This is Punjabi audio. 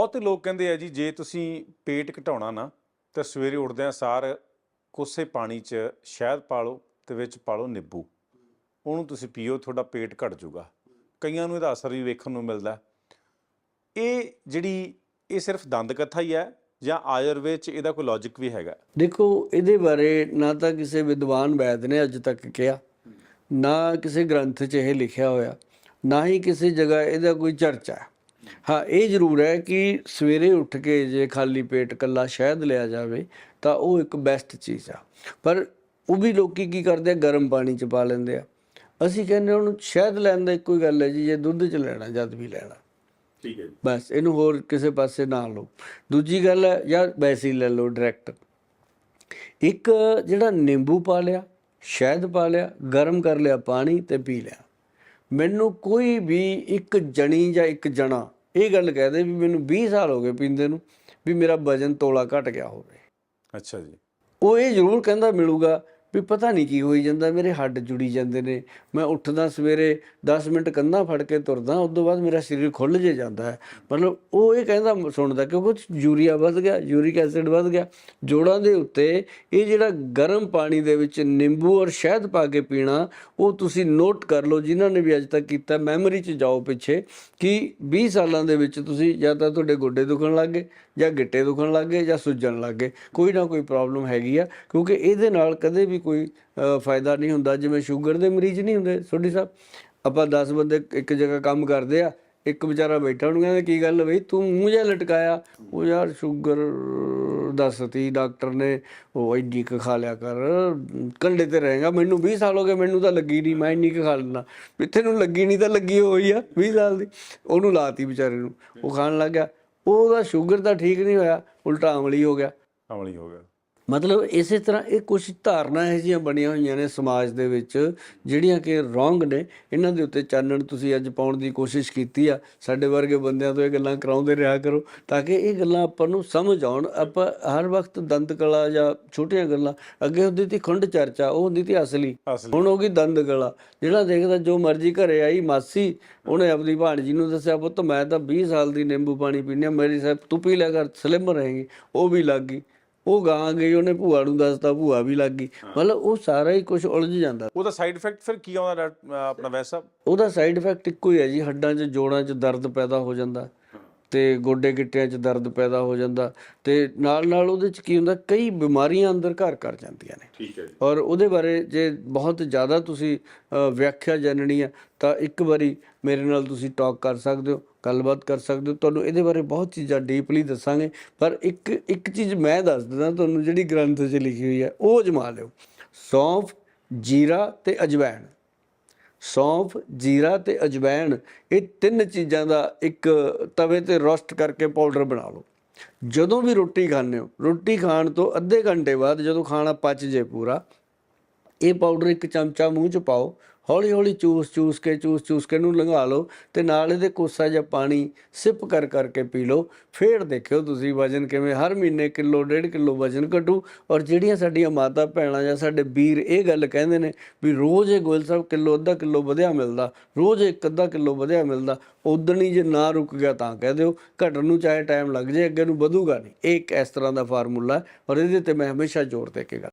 ਬਹੁਤੇ ਲੋਕ ਕਹਿੰਦੇ ਆ ਜੀ, ਜੇ ਤੁਸੀਂ ਪੇਟ ਘਟਾਉਣਾ ਨਾ, ਤਾਂ ਸਵੇਰੇ ਉੱਠਦਿਆਂ ਸਾਰ ਕੋਸੇ ਪਾਣੀ 'ਚ ਸ਼ਹਿਦ ਪਾ ਲਓ ਤੇ ਵਿੱਚ ਪਾ ਲਓ ਨਿੰਬੂ। ਉਹਨੂੰ ਤੁਸੀਂ ਪੀਓ, ਤੁਹਾਡਾ ਪੇਟ ਘਟ ਜਾਊਗਾ। ਕਈਆਂ ਨੂੰ ਇਹਦਾ ਅਸਰ ਵੀ ਵੇਖਣ ਨੂੰ ਮਿਲਦਾ। ਇਹ ਜਿਹੜੀ, ਇਹ ਸਿਰਫ ਦੰਦ ਕਥਾ ਹੀ ਹੈ, ਜਾਂ ਆਯੁਰਵੇਦ 'ਚ ਇਹਦਾ ਕੋਈ ਲੌਜੀਕ ਵੀ ਹੈਗਾ? ਦੇਖੋ, ਇਹਦੇ ਬਾਰੇ ਨਾ ਤਾਂ ਕਿਸੇ ਵਿਦਵਾਨ ਵੈਦ ਨੇ ਅੱਜ ਤੱਕ ਕਿਹਾ, ਨਾ ਕਿਸੇ ਗ੍ਰੰਥ 'ਚ ਇਹ ਲਿਖਿਆ ਹੋਇਆ, ਨਾ ਹੀ ਕਿਸੇ ਜਗ੍ਹਾ ਇਹਦਾ ਕੋਈ ਚਰਚਾ ਹੈ। ਹਾਂ ਇਹ ਜ਼ਰੂਰ ਹੈ ਕਿ ਸਵੇਰੇ ਉੱਠ ਕੇ ਜੇ ਖਾਲੀ ਪੇਟ ਕੱਲਾ ਸ਼ਹਿਦ ਲਿਆ ਜਾਵੇ ਤਾਂ ਉਹ ਇੱਕ ਬੈਸਟ ਚੀਜ਼ ਆ। ਪਰ ਉਹ ਵੀ ਲੋਕੀ ਕੀ ਕਰਦੇ ਆ? ਗਰਮ ਪਾਣੀ 'ਚ ਪਾ ਲੈਂਦੇ ਆ। ਅਸੀਂ ਕਹਿੰਦੇ ਉਹਨੂੰ ਸ਼ਹਿਦ ਲੈਣ ਦਾ ਇੱਕੋ ਹੀ ਗੱਲ ਹੈ ਜੀ ਜੇ ਦੁੱਧ 'ਚ ਲੈਣਾ ਜਦ ਵੀ ਲੈਣਾ। ਠੀਕ ਹੈ ਬਸ ਇਹਨੂੰ ਹੋਰ ਕਿਸੇ ਪਾਸੇ ਨਾ ਲਓ। ਦੂਜੀ ਗੱਲ ਹੈ ਜਾਂ ਵੈਸੇ ਹੀ ਲੈ ਲਓ ਡਾਇਰੈਕਟ ਇੱਕ ਜਿਹੜਾ ਨਿੰਬੂ ਪਾ ਲਿਆ ਸ਼ਹਿਦ ਪਾ ਲਿਆ ਗਰਮ ਕਰ ਲਿਆ ਪਾਣੀ ਤੇ ਪੀ ਲਿਆ। ਮੈਨੂੰ ਕੋਈ ਵੀ ਇੱਕ ਜਣੀ ਜਾਂ ਇੱਕ ਜਣਾ ਇਹ ਗੱਲ ਕਹਿ ਦੇ ਵੀ ਮੈਨੂੰ 20 ਸਾਲ ਹੋ ਗਏ ਪੀਂਦੇ ਨੂੰ ਵੀ ਮੇਰਾ ਵਜਨ ਤੋਲਾ ਘਟ ਗਿਆ ਹੋਵੇ। ਅੱਛਾ ਜੀ। ਉਹ ਇਹ ਜ਼ਰੂਰ ਕਹਿੰਦਾ ਮਿਲੂਗਾ ਵੀ ਪਤਾ ਨਹੀਂ ਕੀ ਹੋਈ ਜਾਂਦਾ, ਮੇਰੇ ਹੱਡ ਜੁੜੀ ਜਾਂਦੇ ਨੇ। ਮੈਂ ਉੱਠਦਾ ਸਵੇਰੇ 10 ਮਿੰਟ ਕੰਧਾਂ ਫੜ ਕੇ ਤੁਰਦਾ, ਉਸ ਤੋਂ ਬਾਅਦ ਮੇਰਾ ਸਰੀਰ ਖੁੱਲ ਜੇ ਜਾਂਦਾ ਹੈ। ਮਤਲਬ ਉਹ ਇਹ ਕਹਿੰਦਾ ਸੁਣਦਾ, ਕਿਉਂਕਿ ਯੂਰੀਆ ਵੱਧ ਗਿਆ, ਯੂਰਿਕ ਐਸਿਡ ਵੱਧ ਗਿਆ। ਜੋੜਾਂ ਦੇ ਉੱਤੇ ਇਹ ਜਿਹੜਾ ਗਰਮ ਪਾਣੀ ਦੇ ਵਿੱਚ ਨਿੰਬੂ ਔਰ ਸ਼ਹਿਦ ਪਾ ਕੇ ਪੀਣਾ, ਉਹ ਤੁਸੀਂ ਨੋਟ ਕਰ ਲਓ, ਜਿਨ੍ਹਾਂ ਨੇ ਵੀ ਅੱਜ ਤੱਕ ਕੀਤਾ, ਮੈਮਰੀ 'ਚ ਜਾਓ ਪਿੱਛੇ ਕਿ 20 ਸਾਲਾਂ ਦੇ ਵਿੱਚ ਤੁਸੀਂ ਜਾਂ ਤਾਂ ਤੁਹਾਡੇ ਗੋਡੇ ਦੁਖਣ ਲੱਗ ਗਏ, ਜਾਂ ਗਿੱਟੇ ਦੁਖਣ ਲੱਗ ਗਏ, ਜਾਂ ਸੁੱਜਣ ਲੱਗ ਗਏ। ਕੋਈ ਨਾ ਕੋਈ ਪ੍ਰੋਬਲਮ ਹੈਗੀ ਆ, ਕਿਉਂਕਿ ਇਹਦੇ ਨਾਲ ਕਦੇ ਵੀ ਕੋਈ ਫਾਇਦਾ ਨਹੀਂ ਹੁੰਦਾ। ਜਿਵੇਂ ਸ਼ੂਗਰ ਦੇ ਮਰੀਜ਼ ਨਹੀਂ ਹੁੰਦੇ, ਸੋਢੀ ਸਾਹਿਬ, ਆਪਾਂ 10 ਬੰਦੇ ਇੱਕ ਜਗ੍ਹਾ ਕੰਮ ਕਰਦੇ ਆ, ਇੱਕ ਵਿਚਾਰਾ ਬੈਠਾ, ਉਹਨੂੰ ਕਹਿੰਦੇ, ਕੀ ਗੱਲ ਬਈ, ਤੂੰ ਮੂੰਹ ਜਿਹਾ ਲਟਕਾਇਆ? ਉਹ ਯਾਰ ਸ਼ੂਗਰ ਦੱਸਤੀ ਡਾਕਟਰ ਨੇ, ਉਹ ਇੰਨੀ ਕੁ ਖਾ ਲਿਆ ਕਰ, ਕੰਡੇ ਤੇ ਰਹੇਗਾ, ਮੈਨੂੰ 20 ਸਾਲ ਹੋ ਗਏ, ਮੈਨੂੰ ਤਾਂ ਲੱਗੀ ਨਹੀਂ, ਮੈਂ ਇੰਨੀ ਕੁ ਖਾ ਲੈਣਾ ਇੱਥੇ ਨੂੰ ਲੱਗੀ ਨਹੀਂ ਤਾਂ ਲੱਗੀ ਹੋਈ ਆ 20 ਸਾਲ ਦੀ। ਉਹਨੂੰ ਲਾਤੀ ਵਿਚਾਰੇ ਨੂੰ, ਉਹ ਖਾਣ ਲੱਗ ਗਿਆ। ਉਹਦਾ ਸ਼ੂਗਰ ਤਾਂ ਠੀਕ ਨਹੀਂ ਹੋਇਆ, ਉਲਟਾ ਅਮਲੀ ਹੋ ਗਿਆ। ਅਮਲੀ ਹੋ ਗਿਆ। ਮਤਲਬ ਇਸੇ ਤਰ੍ਹਾਂ ਇਹ ਕੁਝ ਧਾਰਨਾ ਇਹ ਜਿਹੀਆਂ ਬਣੀਆਂ ਹੋਈਆਂ ਨੇ ਸਮਾਜ ਦੇ ਵਿੱਚ ਜਿਹੜੀਆਂ ਕਿ ਰੋਂਗ ਨੇ। ਇਹਨਾਂ ਦੇ ਉੱਤੇ ਚਾਨਣ ਤੁਸੀਂ ਅੱਜ ਪਾਉਣ ਦੀ ਕੋਸ਼ਿਸ਼ ਕੀਤੀ ਆ। ਸਾਡੇ ਵਰਗੇ ਬੰਦਿਆਂ ਤੋਂ ਇਹ ਗੱਲਾਂ ਕਰਾਉਂਦੇ ਰਿਹਾ ਕਰੋ ਤਾਂ ਕਿ ਇਹ ਗੱਲਾਂ ਆਪਾਂ ਨੂੰ ਸਮਝ ਆਉਣ। ਆਪਾਂ ਹਰ ਵਕਤ ਦੰਦ ਕਲਾ ਜਾਂ ਛੋਟੀਆਂ ਗੱਲਾਂ ਅੱਗੇ ਹੁੰਦੀ ਸੀ ਖੁੰਡ ਚਰਚਾ ਉਹ ਹੁੰਦੀ ਸੀ ਅਸਲੀ। ਹੁਣ ਹੋ ਗਈ ਦੰਦ ਕਲਾ। ਜਿਹੜਾ ਦੇਖਦਾ ਜੋ ਮਰਜ਼ੀ ਘਰੇ ਆਈ ਮਾਸੀ ਉਹਨੇ ਆਪਣੀ ਭਾਣਜੀ ਨੂੰ ਦੱਸਿਆ ਪੁੱਤ ਮੈਂ ਤਾਂ 20 ਸਾਲ ਦੀ ਨਿੰਬੂ ਪਾਣੀ ਪੀਂਦੀ ਮੇਰੀ ਸਾਹਿਬ ਤੂੰ ਪੀ ਲਿਆ ਕਰ ਸਲਿਮ ਰਹੇਗੀ। ਉਹ ਵੀ ਲੱਗ ਗਈ। ਉਹ ਗਾਂ ਗਈ ਉਹਨੇ ਭੂਆ ਨੂੰ ਦੱਸਤਾ ਭੂਆ ਵੀ ਲੱਗ ਗਈ। ਮਤਲਬ ਉਹ ਸਾਰਾ ਹੀ ਕੁਝ ਉਲਝ ਜਾਂਦਾ। ਉਹਦਾ ਸਾਈਡ ਇਫੈਕਟ ਫਿਰ ਕੀ ਆਉਂਦਾ ਆਪਣਾ ਵੈਸਾ? ਉਹਦਾ ਸਾਈਡ ਇਫੈਕਟ ਇੱਕੋ ਹੀ ਹੈ ਜੀ ਹੱਡਾਂ 'ਚ ਜੋੜਾਂ 'ਚ ਦਰਦ ਪੈਦਾ ਹੋ ਜਾਂਦਾ। ਤੇ ਗੋਡੇ ਗਿੱਟਿਆਂ 'ਚ ਦਰਦ ਪੈਦਾ ਹੋ ਜਾਂਦਾ ਤੇ ਨਾਲ ਨਾਲ ਉਹਦੇ 'ਚ ਕੀ ਹੁੰਦਾ ਕਈ ਬਿਮਾਰੀਆਂ ਅੰਦਰ ਘਰ ਕਰ ਜਾਂਦੀਆਂ ਨੇ। ਠੀਕ ਹੈ ਜੀ। ਔਰ ਉਹਦੇ ਬਾਰੇ ਜੇ ਬਹੁਤ ਜ਼ਿਆਦਾ ਤੁਸੀਂ ਵਿਆਖਿਆ ਜਾਣਨੀ ਹੈ ਤਾਂ ਇੱਕ ਵਾਰੀ ਮੇਰੇ ਨਾਲ ਤੁਸੀਂ ਟਾਕ ਕਰ ਸਕਦੇ ਹੋ ਗੱਲਬਾਤ ਕਰ ਸਕਦੇ ਹੋ। ਤੁਹਾਨੂੰ ਇਹਦੇ ਬਾਰੇ ਬਹੁਤ ਚੀਜ਼ਾਂ ਡੀਪਲੀ ਦੱਸਾਂਗੇ ਪਰ ਇੱਕ ਇੱਕ ਚੀਜ਼ ਮੈਂ ਦੱਸ ਦਿੰਦਾ ਤੁਹਾਨੂੰ ਜਿਹੜੀ ਗ੍ਰੰਥ 'ਚ ਲਿਖੀ ਹੋਈ ਹੈ ਉਹ ਅਜਮਾ ਲਿਓ। ਸੌਂਫ ਜੀਰਾ ਤੇ ਅਜਵਾਇਣ ਸੌਂਫ, ਜੀਰਾ ਤੇ ਅਜਵਾਇਣ ਇਹ ਤਿੰਨ ਚੀਜ਼ਾਂ ਦਾ ਇੱਕ ਤਵੇ ਤੇ ਰੋਸਟ ਕਰਕੇ ਪਾਊਡਰ ਬਣਾ ਲਓ। ਜਦੋਂ ਵੀ ਰੋਟੀ ਖਾਂਦੇ ਹੋ, ਰੋਟੀ ਖਾਣ ਤੋਂ ਅੱਧੇ ਘੰਟੇ ਬਾਅਦ ਜਦੋਂ ਖਾਣਾ ਪਚ ਜੇ ਪੂਰਾ ਇਹ ਪਾਊਡਰ ਇੱਕ ਚਮਚਾ ਮੂੰਹ 'ਚ ਪਾਓ ਹੌਲੀ ਹੌਲੀ ਚੂਸ ਚੂਸ ਕੇ, ਚੂਸ ਚੂਸ ਕੇ ਇਹਨੂੰ ਲੰਘਾ ਲਓ ਤੇ ਨਾਲ ਇਹਦੇ ਕੋਸਾ ਜਾਂ ਪਾਣੀ ਸਿਪ ਕਰ ਕਰਕੇ ਪੀ ਲਓ। ਫੇਰ ਦੇਖਿਓ ਤੁਸੀਂ ਵਜਨ ਕਿਵੇਂ, ਹਰ ਮਹੀਨੇ ਕਿਲੋ, ਡੇਢ ਕਿਲੋ ਵਜਨ ਘਟੂ ਔਰ ਜਿਹੜੀਆਂ ਸਾਡੀਆਂ ਮਾਤਾ ਭੈਣਾਂ ਜਾਂ ਸਾਡੇ ਵੀਰ ਇਹ ਗੱਲ ਕਹਿੰਦੇ ਨੇ ਵੀ ਰੋਜ਼ ਇਹ ਗੋਇਲ ਸਾਹਿਬ ਕਿਲੋ, ਅੱਧਾ ਕਿਲੋ ਵਧਿਆ ਮਿਲਦਾ, ਰੋਜ਼ ਇੱਕ, ਅੱਧਾ ਕਿਲੋ ਵਧਿਆ ਮਿਲਦਾ ਉਦਣ ਹੀ ਜੇ ਨਾ ਰੁਕ ਗਿਆ ਤਾਂ ਕਹਿ ਦਿਓ, ਘਟਣ ਨੂੰ ਚਾਹੇ ਟਾਈਮ ਲੱਗ ਜੇ, ਅੱਗੇ ਨੂੰ ਵਧੂਗਾ ਨਹੀਂ। ਇਹ ਇੱਕ ਇਸ ਤਰ੍ਹਾਂ ਦਾ ਫਾਰਮੂਲਾ ਔਰ ਇਹਦੇ ਤੇ ਮੈਂ ਹਮੇਸ਼ਾ ਜ਼ੋਰ ਦੇ ਕੇ ਗੱਲ